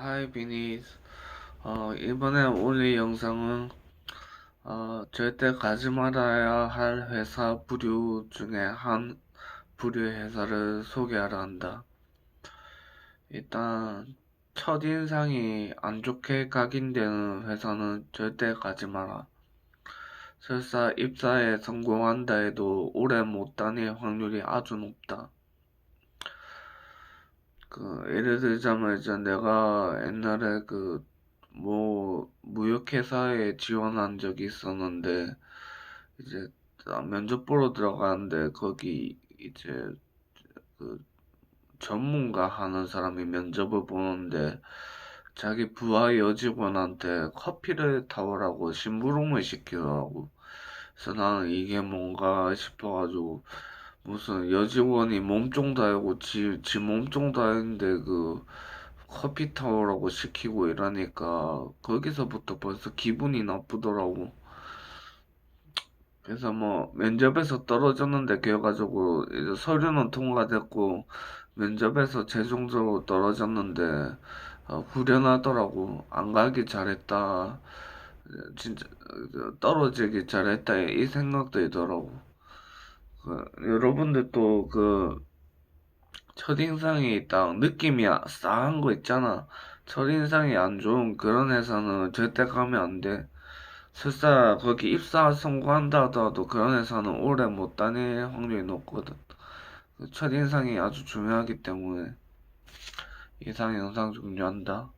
하이 비니 어, 이번에 올릴 영상은 어, 절대 가지 말아야 할 회사 부류 중에 한 부류 회사를 소개하려 한다. 일단 첫인상이 안 좋게 각인되는 회사는 절대 가지 마라. 설사 입사에 성공한다 해도 오래 못 다닐 확률이 아주 높다. 그 예를 들자면 이제 내가 옛날에 그 뭐 무역회사에 지원한 적이 있었는데 이제 나 면접 보러 들어가는데 거기 이제 그 전문가 하는 사람이 면접을 보는데 자기 부하 여직원한테 커피를 타오라고 심부름을 시키더라고. 그래서 나는 이게 뭔가 싶어가지고 무슨 여직원이 몸종 달고 지, 지 몸종 달는데 그 커피 타오라고 시키고 이러니까 거기서부터 벌써 기분이 나쁘더라고. 그래서 뭐 면접에서 떨어졌는데 그래가지고 이제 서류는 통과됐고 면접에서 최종적으로 떨어졌는데 어, 후련하더라고. 안 가기 잘했다. 진짜 어, 떨어지기 잘했다 이 생각 들더라고. 그, 여러분들 또 그 첫인상이 딱 느낌이 아- 싸한 거 있잖아. 첫인상이 안 좋은 그런 회사는 절대 가면 안 돼. 설사 거기 입사 성공한다 하더라도 그런 회사는 오래 못 다닐 확률이 높거든. 그 첫인상이 아주 중요하기 때문에 이상 영상 종료한다.